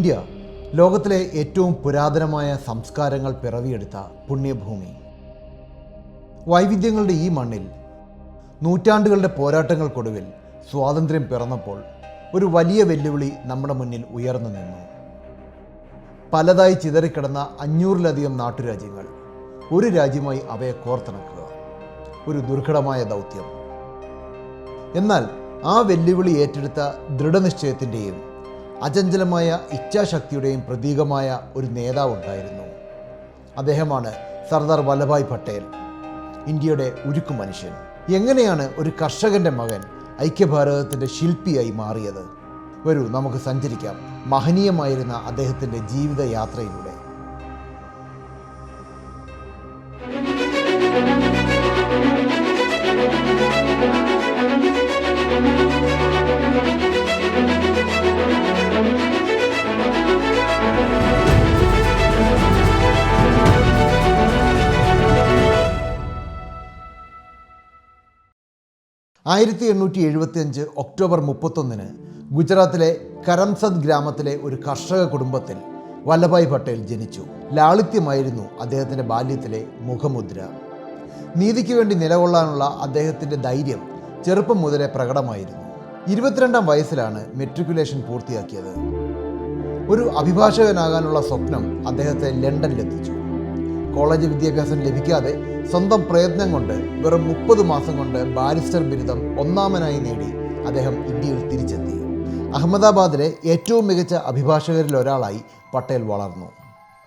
India ലോകത്തിലെ ഏറ്റവും പുരാതനമായ സംസ്കാരങ്ങൾ പിറവിയെടുത്ത പുണ്യഭൂമി. വൈവിധ്യങ്ങളുടെ ഈ മണ്ണിൽ നൂറ്റാണ്ടുകളുടെ പോരാട്ടങ്ങൾക്കൊടുവിൽ സ്വാതന്ത്ര്യം പിറന്നപ്പോൾ ഒരു വലിയ വെല്ലുവിളി നമ്മുടെ മുന്നിൽ ഉയർന്നു നിന്നു. പലതായി ചിതറിക്കിടന്ന അഞ്ഞൂറിലധികം നാട്ടുരാജ്യങ്ങൾ ഒരു രാജ്യമായി അവയെ കോർത്തിണക്കുക ഒരു ദുർഘടമായ ദൗത്യം. എന്നാൽ ആ വെല്ലുവിളി ഏറ്റെടുത്ത ദൃഢനിശ്ചയത്തിന്റെയും അചഞ്ചലമായ ഇച്ഛാശക്തിയുടെയും പ്രതീകമായ ഒരു നേതാവുണ്ടായിരുന്നു അദ്ദേഹമാണ് സർദാർ വല്ലഭായ് പട്ടേൽ ഇന്ത്യയുടെ ഉരുക്കു മനുഷ്യൻ. എങ്ങനെയാണ് ഒരു കർഷകന്റെ മകൻ ഐക്യഭാരതത്തിന്റെ ശില്പിയായി മാറിയത്? വരൂ നമുക്ക് സഞ്ചരിക്കാം. മഹനീയമായിരുന്ന അദ്ദേഹത്തിന്റെ ജീവിതയാത്രയിലൂടെ. ആയിരത്തി എണ്ണൂറ്റി എഴുപത്തിയഞ്ച് ഒക്ടോബർ മുപ്പത്തൊന്നിന് ഗുജറാത്തിലെ കരംസദ് ഗ്രാമത്തിലെ ഒരു കർഷക കുടുംബത്തിൽ വല്ലഭായ് പട്ടേൽ ജനിച്ചു. ലാളിത്യമായിരുന്നു അദ്ദേഹത്തിന്റെ ബാല്യത്തിലെ മുഖമുദ്ര. നീതിക്ക് വേണ്ടി നിലകൊള്ളാനുള്ള അദ്ദേഹത്തിന്റെ ധൈര്യം ചെറുപ്പം മുതലേ പ്രകടമായിരുന്നു. ഇരുപത്തിരണ്ടാം വയസ്സിലാണ് മെട്രിക്കുലേഷൻ പൂർത്തിയാക്കിയത്. ഒരു അഭിഭാഷകനാകാനുള്ള സ്വപ്നം അദ്ദേഹത്തെ ലണ്ടനിലെത്തിച്ചു. കോളേജ് വിദ്യാഭ്യാസം ലഭിക്കാതെ സ്വന്തം പ്രയത്നം കൊണ്ട് വെറും മുപ്പത് മാസം കൊണ്ട് ബാരിസ്റ്റർ ബിരുദം ഒന്നാമനായി നേടി അദ്ദേഹം ഇന്ത്യയിൽ തിരിച്ചെത്തി. അഹമ്മദാബാദിലെ ഏറ്റവും മികച്ച അഭിഭാഷകരിൽ ഒരാളായി പട്ടേൽ വളർന്നു.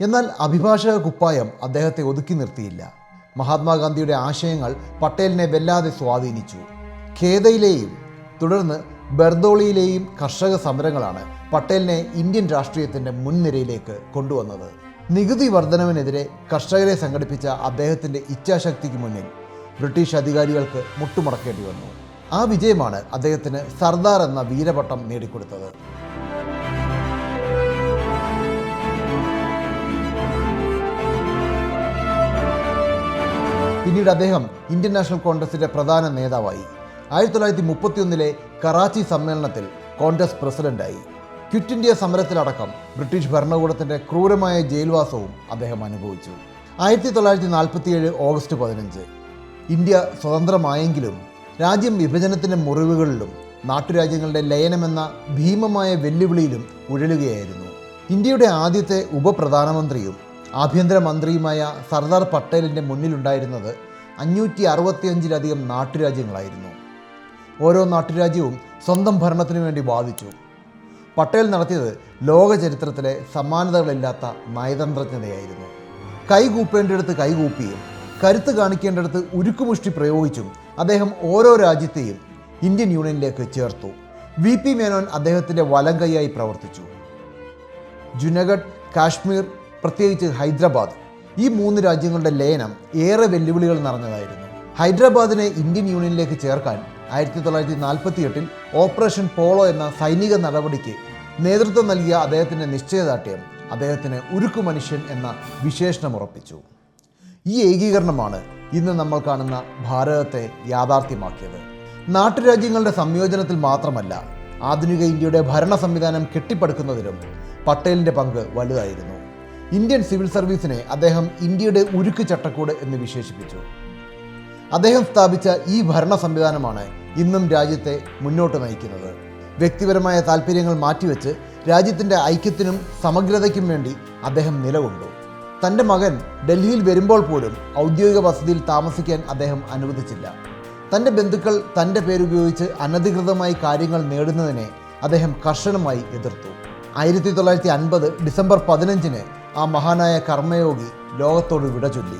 എന്നാൽ അഭിഭാഷക കുപ്പായം അദ്ദേഹത്തെ ഒതുക്കി നിർത്തിയില്ല. മഹാത്മാഗാന്ധിയുടെ ആശയങ്ങൾ പട്ടേലിനെ വല്ലാതെ സ്വാധീനിച്ചു. ഖേദയിലെയും തുടർന്ന് ബർദോളിയിലെയും കർഷക സമരങ്ങളാണ് പട്ടേലിനെ ഇന്ത്യൻ രാഷ്ട്രീയത്തിന്റെ മുൻനിരയിലേക്ക് കൊണ്ടുവന്നത്. നികുതി വർധനവിനെതിരെ കർഷകരെ സംഘടിപ്പിച്ച അദ്ദേഹത്തിന്റെ ഇച്ഛാശക്തിക്ക് മുന്നിൽ ബ്രിട്ടീഷ് അധികാരികൾക്ക് മുട്ടുമടക്കേണ്ടി വന്നു. ആ വിജയമാണ് അദ്ദേഹത്തിന് സർദാർ എന്ന വീരപട്ടം നേടിക്കൊടുത്തത്. പിന്നീട് അദ്ദേഹം ഇന്ത്യൻ നാഷണൽ കോൺഗ്രസിന്റെ പ്രധാന നേതാവായി. ആയിരത്തി തൊള്ളായിരത്തി മുപ്പത്തിയൊന്നിലെ കറാച്ചി സമ്മേളനത്തിൽ കോൺഗ്രസ് പ്രസിഡന്റായി. ക്വിറ്റ് ഇന്ത്യ സമരത്തിലടക്കം ബ്രിട്ടീഷ് ഭരണകൂടത്തിന്റെ ക്രൂരമായ ജയിൽവാസവും അദ്ദേഹം അനുഭവിച്ചു. ആയിരത്തി തൊള്ളായിരത്തി നാൽപ്പത്തിയേഴ് ഓഗസ്റ്റ് പതിനഞ്ച്. ഇന്ത്യ സ്വതന്ത്രമായെങ്കിലും രാജ്യം വിഭജനത്തിന്റെ മുറിവുകളിലും നാട്ടുരാജ്യങ്ങളുടെ ലയനമെന്ന ഭീമമായ വെല്ലുവിളിയിലും ഉഴലുകയായിരുന്നു. ഇന്ത്യയുടെ ആദ്യത്തെ ഉപപ്രധാനമന്ത്രിയും ആഭ്യന്തരമന്ത്രിയുമായ സർദാർ പട്ടേലിന്റെ മുന്നിലുണ്ടായിരുന്നത് അഞ്ഞൂറ്റി അറുപത്തിയഞ്ചിലധികം നാട്ടുരാജ്യങ്ങളായിരുന്നു. ഓരോ നാട്ടുരാജ്യവും സ്വന്തം ഭരണത്തിനു വേണ്ടി വാദിച്ചു. പട്ടേൽ നടത്തിയത് ലോക ചരിത്രത്തിലെ സമാനതകളില്ലാത്ത നയതന്ത്രജ്ഞതയായിരുന്നു. കൈകൂപ്പേണ്ടിടത്ത് കൈകൂപ്പിയും കരുത്ത് കാണിക്കേണ്ടിടത്ത് ഉരുക്കുമുഷ്ടി പ്രയോഗിച്ചും അദ്ദേഹം ഓരോ രാജ്യത്തെയും ഇന്ത്യൻ യൂണിയനിലേക്ക് ചേർത്തു. വി പി മേനോൻ അദ്ദേഹത്തിന്റെ വലം കൈയായി പ്രവർത്തിച്ചു. ജുനഗഡ് കാശ്മീർ പ്രത്യേകിച്ച് ഹൈദരാബാദ് ഈ മൂന്ന് രാജ്യങ്ങളുടെ ലയനം ഏറെ വെല്ലുവിളികൾ നിറഞ്ഞതായിരുന്നു. ഹൈദരാബാദിനെ ഇന്ത്യൻ യൂണിയനിലേക്ക് ചേർക്കാൻ ആയിരത്തി തൊള്ളായിരത്തി നാൽപ്പത്തി എട്ടിൽ ഓപ്പറേഷൻ പോളോ എന്ന സൈനിക നടപടിക്ക് നേതൃത്വം നൽകിയ അദ്ദേഹത്തിന്റെ നിശ്ചയദാർഢ്യം അദ്ദേഹത്തിന് ഉരുക്കു മനുഷ്യൻ എന്ന വിശേഷണം ഉറപ്പിച്ചു. ഈ ഏകീകരണമാണ് ഇന്ന് നമ്മൾ കാണുന്ന ഭാരതത്തെ യാഥാർത്ഥ്യമാക്കിയത്. നാട്ടുരാജ്യങ്ങളുടെ സംയോജനത്തിൽ മാത്രമല്ല ആധുനിക ഇന്ത്യയുടെ ഭരണ സംവിധാനം കെട്ടിപ്പടുക്കുന്നതിലും പട്ടേലിന്റെ പങ്ക് വലുതായിരുന്നു. ഇന്ത്യൻ സിവിൽ സർവീസിനെ അദ്ദേഹം ഇന്ത്യയുടെ ഉരുക്ക് ചട്ടക്കൂട് എന്ന് വിശേഷിപ്പിച്ചു. അദ്ദേഹം സ്ഥാപിച്ച ഈ ഭരണ സംവിധാനമാണ് ഇന്നും രാജ്യത്തെ മുന്നോട്ട് നയിക്കുന്നത്. വ്യക്തിപരമായ താല്പര്യങ്ങൾ മാറ്റിവെച്ച് രാജ്യത്തിന്റെ ഐക്യത്തിനും സമഗ്രതയ്ക്കും വേണ്ടി അദ്ദേഹം നിലകൊണ്ടു. തന്റെ മകൻ ഡൽഹിയിൽ വരുമ്പോൾ പോലും ഔദ്യോഗിക വസതിയിൽ താമസിക്കാൻ അദ്ദേഹം അനുവദിച്ചില്ല. തന്റെ ബന്ധുക്കൾ തന്റെ പേരുപയോഗിച്ച് അനധികൃതമായി കാര്യങ്ങൾ നേടുന്നതിനെ അദ്ദേഹം കർശനമായി എതിർത്തു. ആയിരത്തി തൊള്ളായിരത്തി അൻപത് ഡിസംബർ പതിനഞ്ചിന് ആ മഹാനായ കർമ്മയോഗി ലോകത്തോട് വിട ചൊല്ലി.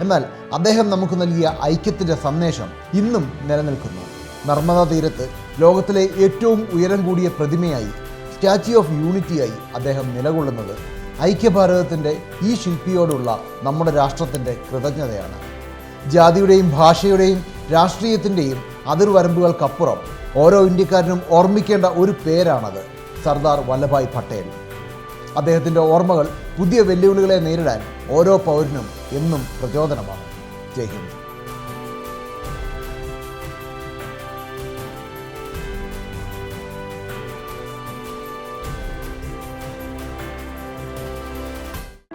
എന്നാൽ അദ്ദേഹം നമുക്ക് നൽകിയ ഐക്യത്തിന്റെ സന്ദേശം ഇന്നും നിലനിൽക്കുന്നു. നർമ്മദാ തീരത്ത് ലോകത്തിലെ ഏറ്റവും ഉയരം കൂടിയ പ്രതിമയായി സ്റ്റാച്യു ഓഫ് യൂണിറ്റിയായി അദ്ദേഹം നിലകൊള്ളുന്നത് ഐക്യഭാരതത്തിന്റെ ഈ ശില്പിയോടുള്ള നമ്മുടെ രാഷ്ട്രത്തിന്റെ കൃതജ്ഞതയാണ്. ജാതിയുടെയും ഭാഷയുടെയും രാഷ്ട്രീയത്തിന്റെയും അതിർവരമ്പുകൾക്കപ്പുറം ഓരോ ഇന്ത്യക്കാരനും ഓർമ്മിക്കേണ്ട ഒരു പേരാണത് സർദാർ വല്ലഭായ് പട്ടേൽ. അദ്ദേഹത്തിന്റെ ഓർമ്മകൾ പുതിയ വെല്ലുവിളികളെ നേരിടാൻ ഓരോ പൗരനും എന്നും പ്രചോദനമാണ്. ജയ് ഹിന്ദ്.